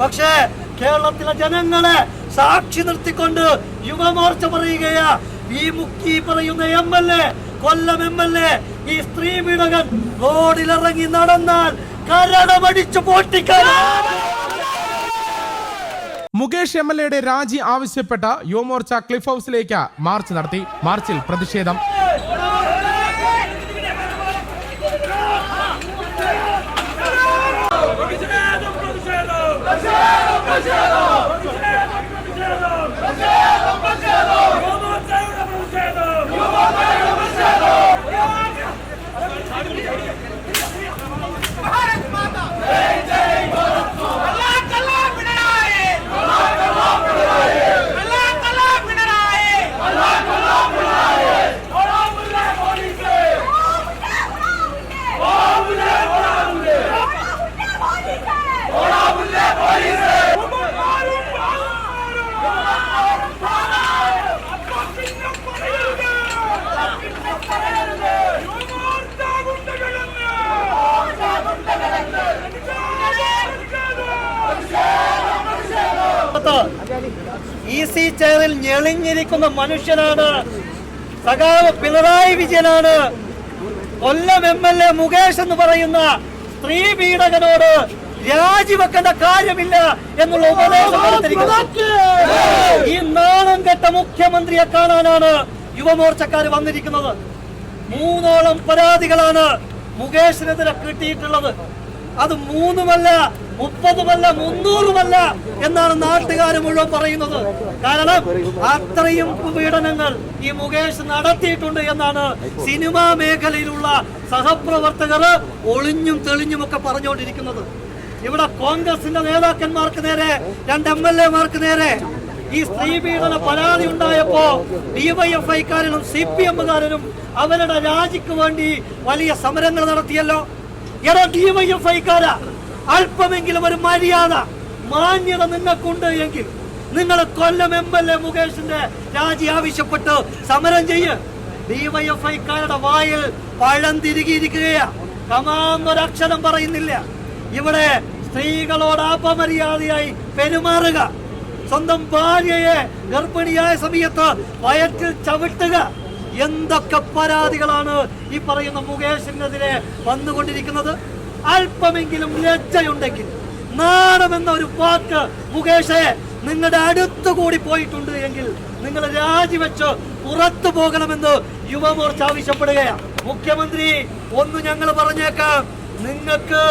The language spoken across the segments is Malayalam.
പക്ഷേ കേരളത്തിലെ ജനങ്ങളെ സാക്ഷി നിർത്തിക്കൊണ്ട് യുവമോർച്ച പറയുകയാ. ഈ മുക്കി പറയുന്ന M L A Kollam M L A ഈ സ്ത്രീ പീഡകൻ റോഡിലിറങ്ങി നടന്നാൽ കരടമടിച്ചു പൊട്ടിക്കാൻ മുകേഷ് എം എൽ എയുടെ രാജി ആവശ്യപ്പെട്ട യുവമോർച്ച ക്ലിഫ് ഹൗസിലേക്ക് മാർച്ച് നടത്തി. മാർച്ചിൽ പ്രതിഷേധം. 반드시라도 ഈസി ചെയറിൽ ഞെളിഞ്ഞിരിക്കുന്ന മനുഷ്യനാണ്. സഖാവ് പിണറായി വിജയനാണ്. Kollam M L A Mukesh എന്ന് പറയുന്ന സ്ത്രീ പീഡകനോട് രാജിവെക്കേണ്ട കാര്യമില്ല എന്നുള്ള ഉപദേശം ഈ നാണം കെട്ട മുഖ്യമന്ത്രിയെ കാണാനാണ് യുവമോർച്ചക്കാർ വന്നിരിക്കുന്നത്. മൂന്നോളം പരാതികളാണ് മുകേഷിനെതിരെ കിട്ടിയിട്ടുള്ളത്. അത് മൂന്നുമല്ല മുപ്പതുമല്ല മുന്നൂറുമല്ല എന്നാണ് നാട്ടുകാർ മുഴുവൻ പറയുന്നത്. കാരണം അത്രയും പീഡനങ്ങൾ ഈ മുകേഷ് നടത്തിയിട്ടുണ്ട് എന്നാണ് സിനിമാ മേഖലയിലുള്ള സഹപ്രവർത്തകർ ഒളിഞ്ഞും തെളിഞ്ഞും ഒക്കെ പറഞ്ഞുകൊണ്ടിരിക്കുന്നത്. ഇവിടെ കോൺഗ്രസിന്റെ നേതാക്കന്മാർക്ക് നേരെ രണ്ട് എം എൽ എമാർക്ക് നേരെ ഈ സ്ത്രീ പീഡന പരാതി ഉണ്ടായപ്പോ ഡിവൈഎഫ്ഐക്കാരനും സി പി എമ്മുകാരനും അവരുടെ രാജിക്ക് വേണ്ടി വലിയ സമരങ്ങൾ നടത്തിയല്ലോ. എടാ ഡിവൈഎഫ്ഐക്കാര അല്പമെങ്കിലും ഒരു മര്യാദ മാന്യത നിങ്ങൾക്കുണ്ട് എങ്കിൽ നിങ്ങൾ കൊല്ലം എം എൽ എ മുകേഷിന്റെ രാജി ആവശ്യപ്പെട്ട് സമരം ചെയ്യ്. ഡിവൈഎഫ്ഐക്കാരുടെ വായിൽ പഴം തിരികിയിരിക്കുകയാ. കമാന്നൊരക്ഷരം പറയുന്നില്ല. ഇവിടെ സ്ത്രീകളോട് അപമര്യാദയായി പെരുമാറുക. സ്വന്തം ഭാര്യയെ ഗർഭിണിയായ സമയത്ത് വയറ്റിൽ ചവിട്ടുക. എന്തൊക്കെ പരാതികളാണ് ഈ പറയുന്ന മുകേഷിനെതിരെ വന്നുകൊണ്ടിരിക്കുന്നത്? അല്പമെങ്കിലും ലജ്ജയുണ്ടെങ്കിൽ നാണമെന്ന ഒരു വാക്ക് മുകേഷെ നിങ്ങളുടെ അടുത്തു കൂടി പോയിട്ടുണ്ട് എങ്കിൽ നിങ്ങൾ രാജിവെച്ച് പുറത്തു പോകണമെന്ന് യുവമോർച്ച ആവശ്യപ്പെടുകയാണ്. മുഖ്യമന്ത്രി ഒന്ന് ഞങ്ങൾ പറഞ്ഞേക്കാം. നിങ്ങൾക്ക്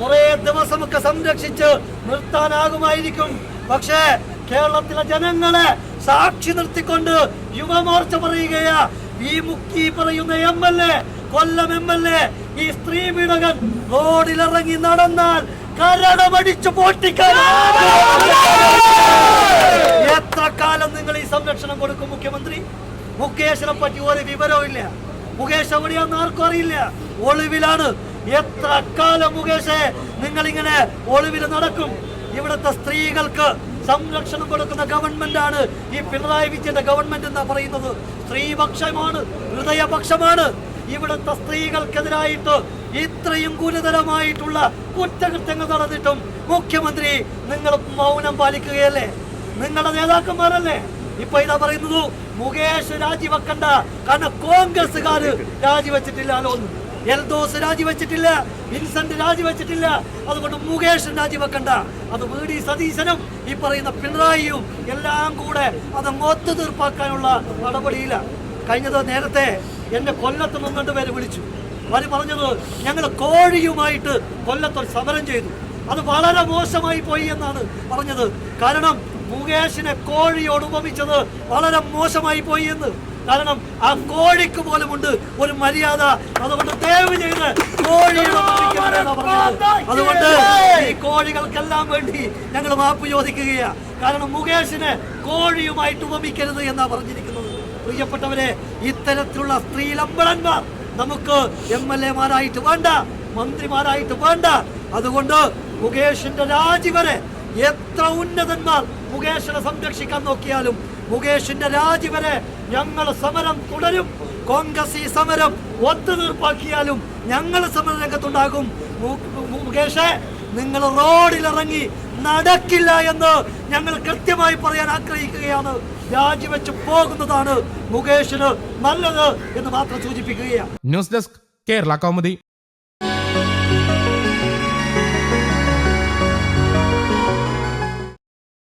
കുറെ ദിവസമൊക്കെ സംരക്ഷിച്ച് നിർത്താനാകുമായിരിക്കും. പക്ഷേ കേരളത്തിലെ ജനങ്ങളെ സാക്ഷി നിർത്തിക്കൊണ്ട് യുവമോർച്ച പറയുകയാ. ഈ മുക്കി പറയുന്ന M L A Kollam M L A ഈ സ്ത്രീ പീഡകൻ റോഡിലിറങ്ങി നടന്നാൽ കരടമടിച്ചു പൊട്ടിക്കാൻ എത്ര കാലം നിങ്ങൾ ഈ സംരക്ഷണം കൊടുക്കും മുഖ്യമന്ത്രി? മുകേഷിനെ പറ്റി ഒരു വിവരവും ഇല്ല. മുകേഷ് എവിടെയാന്ന് ആർക്കും അറിയില്ല. ഒളിവിലാണ്. എത്ര കാലം മുകേഷെ നിങ്ങൾ ഇങ്ങനെ ഒളിവിൽ നടക്കും? ഇവിടുത്തെ സ്ത്രീകൾക്ക് സംരക്ഷണം കൊടുക്കുന്ന ഗവൺമെന്റ് ആണ് ഈ പിണറായി വിജയന്റെ ഗവൺമെന്റ് എന്നാ പറയുന്നത്. സ്ത്രീപക്ഷമാണ് ഹൃദയപക്ഷമാണ്. ഇവിടുത്തെ സ്ത്രീകൾക്കെതിരായിട്ട് ഇത്രയും ഗുരുതരമായിട്ടുള്ള കുറ്റകൃത്യങ്ങൾ നടന്നിട്ടും മുഖ്യമന്ത്രി നിങ്ങൾ മൗനം പാലിക്കുകയല്ലേ? നിങ്ങളുടെ നേതാക്കന്മാരല്ലേ? ഇപ്പൊ ഇതാ പറയുന്നത് മുകേഷ് രാജിവെക്കണ്ട. കാരണം കോൺഗ്രസ്സുകാര് രാജിവെച്ചിട്ടില്ലല്ലോ ഒന്ന് എൽദോസ് രാജിവെച്ചിട്ടില്ല വിൻസെന്റ് രാജിവെച്ചിട്ടില്ല. അതുകൊണ്ട് മുകേഷ് രാജിവെക്കണ്ട. അത് വി ഡി സതീശനും ഈ പറയുന്ന പിണറായിയും എല്ലാം കൂടെ അത് ഒത്തുതീർപ്പാക്കാനുള്ള നടപടിയില്ല കഴിഞ്ഞത് നേരത്തെ എന്നെ കൊല്ലത്ത് നിന്ന് വരെ വിളിച്ചു. അവർ പറഞ്ഞത് ഞങ്ങൾ കോഴിയുമായിട്ട് കൊല്ലത്തൊരു സമരം ചെയ്തു. അത് വളരെ മോശമായി പോയി എന്നാണ് പറഞ്ഞത്. കാരണം മുകേഷിനെ കോഴിയോട് ഉപമിച്ചത് വളരെ മോശമായി പോയി എന്ന്. കാരണം ആ കോഴിക്ക് പോലും ഉണ്ട് ഒരു മര്യാദ. അതുകൊണ്ട് ദയവ് ചെയ്ത് അതുകൊണ്ട് ഈ കോഴികൾക്കെല്ലാം വേണ്ടി ഞങ്ങൾ മാപ്പ് ചോദിക്കുകയാണ് കാരണം മുകേഷിനെ കോഴിയുമായിട്ട് ഉപമിക്കരുത് എന്നാ പറഞ്ഞിരിക്കുന്നത്. പ്രിയപ്പെട്ടവരെ ഇത്തരത്തിലുള്ള സ്ത്രീലമ്പളന്മാർ നമുക്ക് എം എൽ എമാരായിട്ട് വേണ്ട മന്ത്രിമാരായിട്ട് വേണ്ട. അതുകൊണ്ട് മുകേഷിന്റെ രാജി വരെ എത്ര ഉന്നതന്മാർ മുകേഷിനെ സംരക്ഷിക്കാൻ നോക്കിയാലും മുകേഷിന്റെ രാജി വരെ ഞങ്ങൾ സമരം തുടരും. കോൺഗ്രസ് ഈ സമരം ഒത്തുതീർപ്പാക്കിയാലും ഞങ്ങൾ സമര രംഗത്തുണ്ടാകും. മു- മു- മുകേഷെ നിങ്ങൾ റോഡിലിറങ്ങി നടക്കില്ല എന്ന് ഞങ്ങൾ കൃത്യമായി പറയാൻ ആഗ്രഹിക്കുകയാണ്. രാജിവെച്ച് പോകുന്നതാണ് മുകേഷിന് നല്ലത് എന്ന് മാത്രം സൂചിപ്പിക്കുകയാണ്. News desk Kerala Kaumudi.